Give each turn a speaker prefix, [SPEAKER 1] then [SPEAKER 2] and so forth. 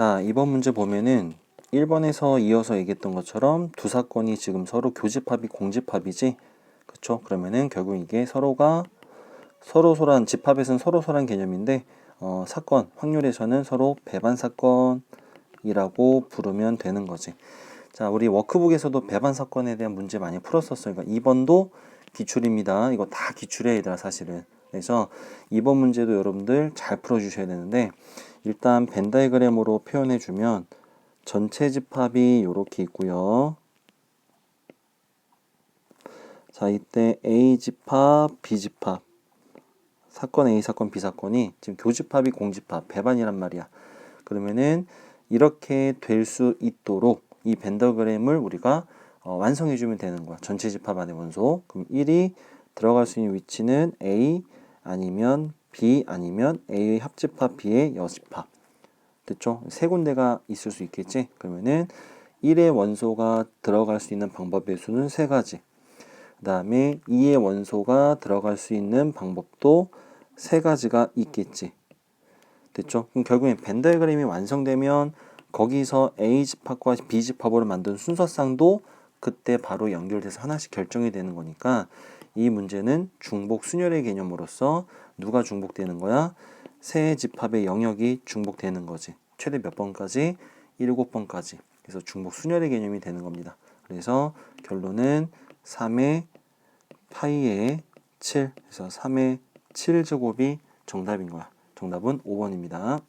[SPEAKER 1] 자, 이번 문제 보면은 1번에서 이어서 얘기했던 것처럼 두 사건이 지금 서로 교집합이 공집합이지? 그쵸? 그러면은 결국 이게 서로가 서로 소란, 집합에서는 서로 소란 개념인데, 어, 사건, 확률에서는 서로 배반 사건이라고 부르면 되는 거지. 자, 우리 워크북에서도 배반 사건에 대한 문제 많이 풀었었어요. 그러니까 2번도 기출입니다. 이거 다 기출이야, 얘들아, 사실은. 그래서 이번 문제도 여러분들 잘 풀어주셔야 되는데, 일단 벤 다이그램으로 표현해 주면 전체 집합이 이렇게 있고요. 자, 이때 A 집합, B 집합. 사건 A 사건 B 사건이 지금 교집합이 공집합, 배반이란 말이야. 그러면은 이렇게 될 수 있도록 이 벤더그램을 우리가 어, 완성해 주면 되는 거야. 전체 집합 안에 원소. 그럼 1이 들어갈 수 있는 위치는 A 아니면 B 아니면 A의 합집합 B의 여집합. 됐죠? 세 군데가 있을 수 있겠지? 그러면은 1의 원소가 들어갈 수 있는 방법의 수는 세 가지. 그 다음에 2의 원소가 들어갈 수 있는 방법도 세 가지가 있겠지. 됐죠? 그럼 결국엔 벤 다이그램이 완성되면 거기서 A 집합과 B 집합으로 만든 순서상도 그때 바로 연결돼서 하나씩 결정이 되는 거니까 이 문제는 중복 순열의 개념으로서 누가 중복되는 거야? 세 집합의 영역이 중복되는 거지. 최대 몇 번까지? 7번까지. 그래서 중복 순열의 개념이 되는 겁니다. 그래서 결론은 3의 파이의 7. 그래서 3의 7 제곱이 정답인 거야. 정답은 5번입니다.